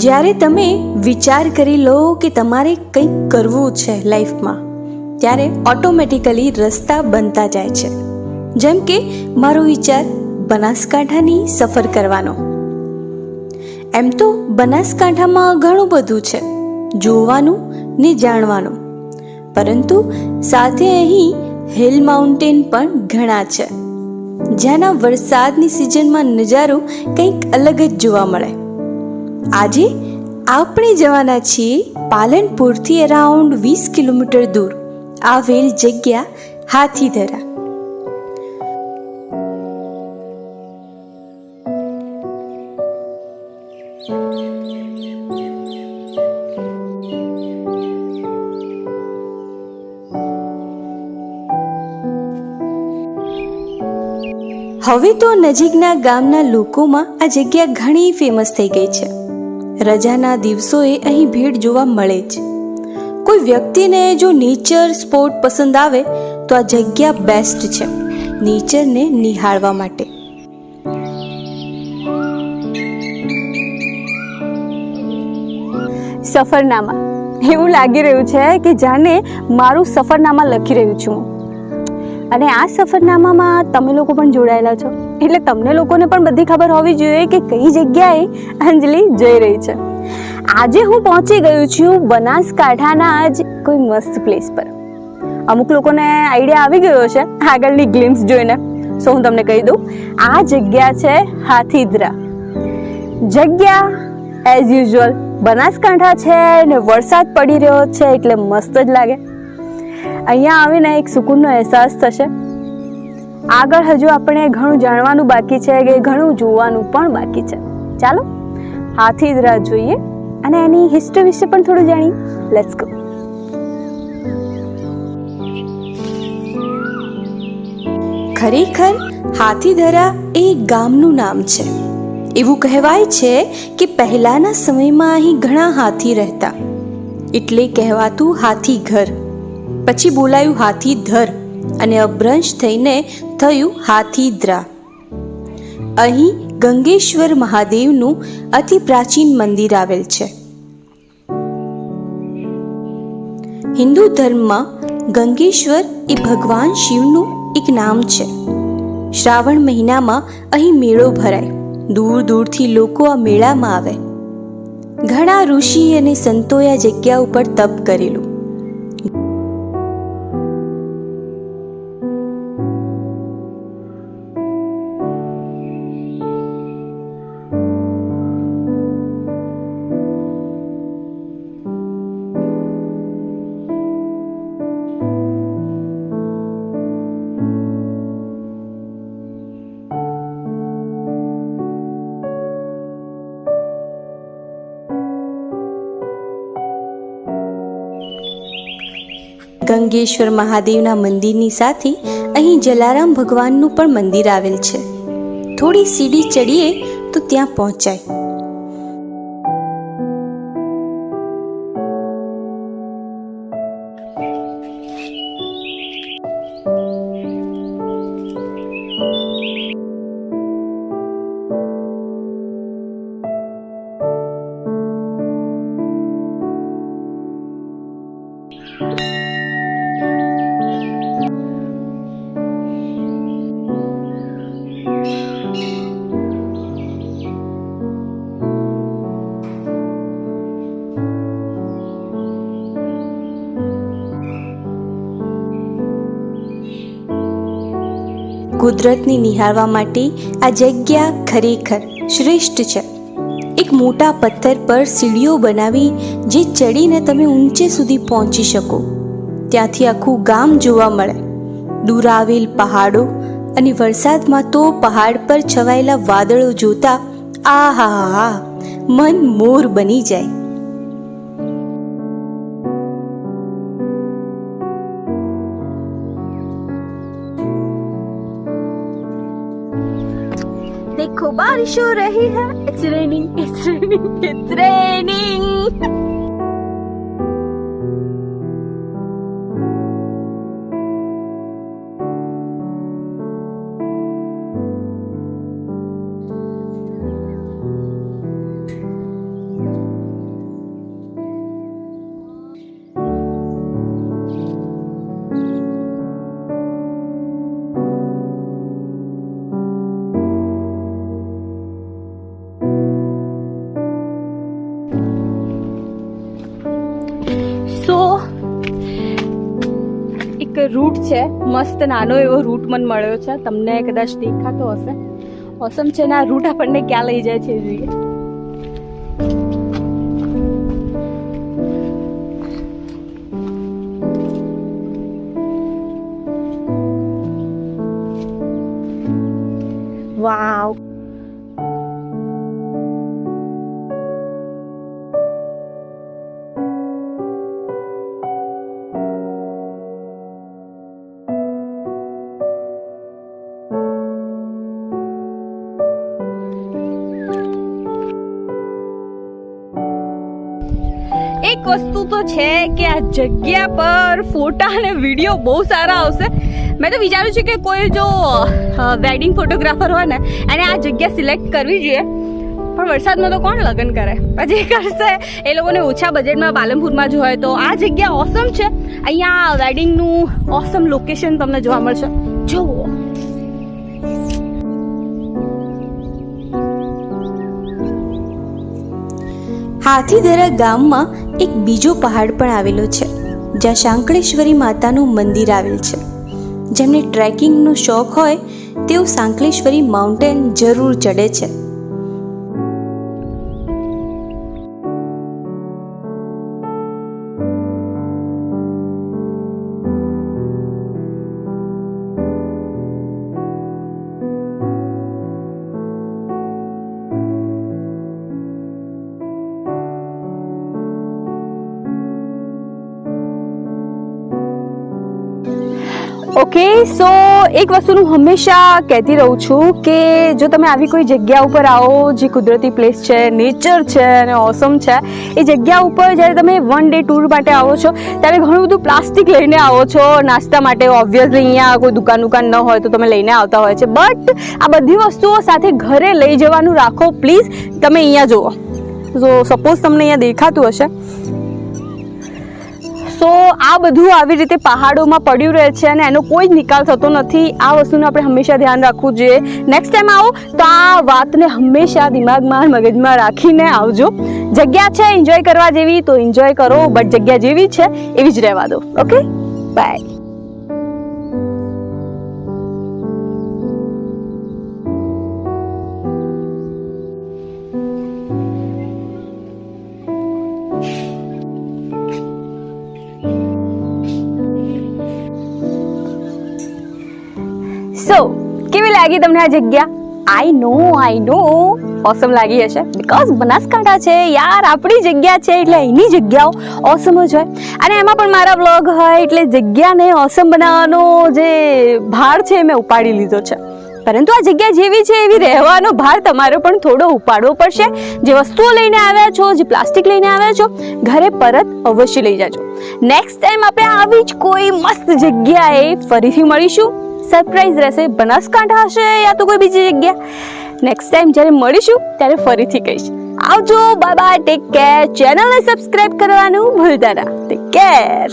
જ્યારે તમે વિચાર કરી લો કે તમારે કંઈક કરવું છે લાઈફમાં, ત્યારે ઓટોમેટિકલી રસ્તા બનતા જાય છે. જેમ કે મારો વિચાર બનાસકાંઠાની સફર કરવાનો. એમ તો બનાસકાંઠામાં ઘણું બધું છે, જોવાનું ને જાણવાનું. પરંતુ સાથે અહીં હિલ માઉન્ટેન પણ ઘણા છે. જ્યાંના વરસાદની સિઝનમાં નજારો કંઈક અલગ જ જોવા મળે. આજે આપણે જવાના છીએ પાલનપુરથી અરાઉન્ડ વીસ કિલોમીટર દૂર. આવેલ જગ્યા હાથીધરા હવે તો નજીકના ગામના લોકોમાં આ જગ્યા ઘણી ફેમસ થઈ ગઈ છે. રજાના દિવસોએ અહીં ભીડ જોવા મળે જ. કોઈ વ્યક્તિને જો નેચર સ્પોર્ટ પસંદ આવે, તો આ જગ્યા બેસ્ટ છે નેચરને નિહાળવા માટે. સફરનામા. એવું લાગી રહ્યું છે કે જાણે મારું સફરનામા લખી રહ્યું છું. અને આ સફરનામામાં તમે લોકો પણ જોડાયેલા છો. એટલે તમને લોકોને પણ બધી ખબર હોવી જોઈએ કે કઈ જગ્યાએ અંજલિ જઈ રહી છે. આજે હું પહોંચી ગયું છું બનાસકાંઠાના જ કોઈ મસ્ત પ્લેસ પર. અમુક લોકોને આઈડિયા આવી ગયો છે આગળની ગ્લિમ્સ જોઈને. સો હું તમને કહી દઉં, આ જગ્યા છે હાથીદ્રા. જગ્યા એઝ યુઝ્યુઅલ બનાસકાંઠા છે ને વરસાદ પડી રહ્યો છે એટલે મસ્ત જ લાગે. અહીંયા આવીને એક સુકૂનનો અહેસાસ થશે. આગળ હજુ આપણે ઘણું જાણવાનું બાકી છે કે ઘણું જોવાનું પણ બાકી છે. ચાલો હાથીદરા જોઈએ અને એની હિસ્ટ્રી વિશે પણ થોડું જાણીએ. લેટ્સ ગો ખરેખર હાથીધરા એ ગામનું નામ છે. એવું કહેવાય છે કે પહેલાના સમયમાં અહીં ઘણા હાથી રહેતા. એટલે કહેવાતું હાથી ઘર પછી બોલાયું હાથીધર અને અભ્રંશ થઈને થયું હાથીદ્રા અહીં ગંગેશ્વર મહાદેવનું અતિ પ્રાચીન મંદિર આવેલ છે. હિન્દુ ધર્મમાં ગંગેશ્વર એ ભગવાન શિવનું એક નામ છે. શ્રાવણ મહિનામાં અહીં મેળો ભરાય. દૂર દૂરથી લોકો આ મેળામાં આવે. ઘણા ઋષિ અને સંતોએ આ જગ્યા ઉપર તપ કરેલું. ગંગેશ્વર મહાદેવના મંદિરની સાથે અહીં જલારામ ભગવાનનું પણ મંદિર આવેલ છે. થોડી સીડી ચડીએ તો ત્યાં પહોંચાય. કુદરતને નિહાળવા માટે આ જગ્યા ખરેખર શ્રેષ્ઠ છે. એક મોટા પથ્થર પર સીડીઓ બનાવી જે ચડીને તમે ઊંચે સુધી પહોંચી શકો. ત્યાંથી આખું ગામ જોવા મળે. દૂર આવેલ પહાડો અને વરસાદમાં તો પહાડ પર છવાયેલા વાદળો જોતા આહા મન મોર બની જાય. देखो बारिश हो रही है it's raining it's raining it's raining route છે. મસ્ત નાનો એવો રૂટ મને મળ્યો છે. તમને કદાચ દેખાતો હશે. ઓસમ છે ને, આ રૂટ આપણને ક્યાં લઈ જાય છે જોઈએ. વસ્તુ તો છે કે આ જગ્યા પર ફોટા અને વીડિયો બહુ સારા આવશે. મેં તો વિચાર્યું છે કે કોઈ જો વેડિંગ ફોટોગ્રાફર હોય ને, એને આ જગ્યા સિલેક્ટ કરવી જોઈએ. પણ વરસાદમાં તો કોણ લગ્ન કરે? પછી કરશે. એ લોકોને ઓછા બજેટમાં પાલનપુરમાં જ હોય તો. આ જગ્યા ઓસમ છે. અહીંયા વેડિંગનું ઓસમ લોકેશન તમને જોવા મળશે. જુઓ. હાથીદરા ગામમાં એક બીજો પહાડ પણ આવેલો છે, જ્યાં સાંકળેશ્વરી માતાનું મંદિર આવેલ છે. જેમને ટ્રેકિંગનો શોખ હોય તેઓ સાંકળેશ્વરી માઉન્ટેન જરૂર ચડે છે. ઓકે સો એક વસ્તુનું હંમેશા કહેતી રહું છું કે જો તમે આવી કોઈ જગ્યા ઉપર આવો જે કુદરતી પ્લેસ છે નેચર છે અને ઓસમ છે, એ જગ્યા ઉપર જ્યારે તમે વન ડે ટૂર માટે આવો છો, ત્યારે ઘણું બધું પ્લાસ્ટિક લઈને આવો છો. નાસ્તા માટે ઓબ્વિયસલી અહીંયા કોઈ દુકાન દુકાન ન હોય તો તમે લઈને આવતા હોય છે. બટ આ બધી વસ્તુઓ સાથે ઘરે લઈ જવાનું રાખો પ્લીઝ તમે અહીંયા જુઓ. સો સપોઝ તમને અહીંયા દેખાતું હશે. આ બધું આવી રીતે પહાડોમાં પડ્યું રહે છે અને એનો કોઈ જ નિકાલ થતો નથી. આ વસ્તુનું આપણે હંમેશા ધ્યાન રાખવું જોઈએ. નેક્સ્ટ ટાઈમ આવો, તો આ વાતને હંમેશા દિમાગમાં, મગજમાં રાખીને આવજો. જગ્યા છે એન્જોય કરવા જેવી, તો એન્જોય કરો. બટ જગ્યા જેવી છે, એવી જ રહેવા દો. ઓકે બાય સો કેવી લાગી તમને આ જગ્યા? આઈ નો આઈ નો ઓસમ લાગી હશે. બીકોઝ બનાસકાંઠા છે, યાર, આપણી જગ્યા છે, એટલે એની જગ્યાઓ ઓસમ જ હોય. અને એમાં પણ મારા વ્લોગ હોય, એટલે જગ્યાને ઓસમ બનાવવાનો જે ભાર છે મેં ઉપાડી લીધો છે. પરંતુ આ જગ્યા જેવી છે, એવી રહેવાનો ભાર તમારો પણ થોડો ઉપાડવો પડશે. જે વસ્તુઓ લઈને આવ્યા છો, જે પ્લાસ્ટિક લઈને આવ્યા છો, ઘરે પરત અવશ્ય લઈ જાજો. નેક્સ્ટ ટાઈમ આપણે આવી જ કોઈ મસ્ત જગ્યાએ ફરીથી મળીશું. સરપ્રાઈઝ રહેશે, બનાસકાંઠા હશે યા તો કોઈ બીજી જગ્યા? નેક્સ્ટ ટાઈમ જ્યારે મળીશું, ત્યારે ફરીથી કહીશ. આવજો બાય બાય ટેક કેર ચેનલને સબસ્ક્રાઇબ કરવાનું ભૂલતા ના. Take care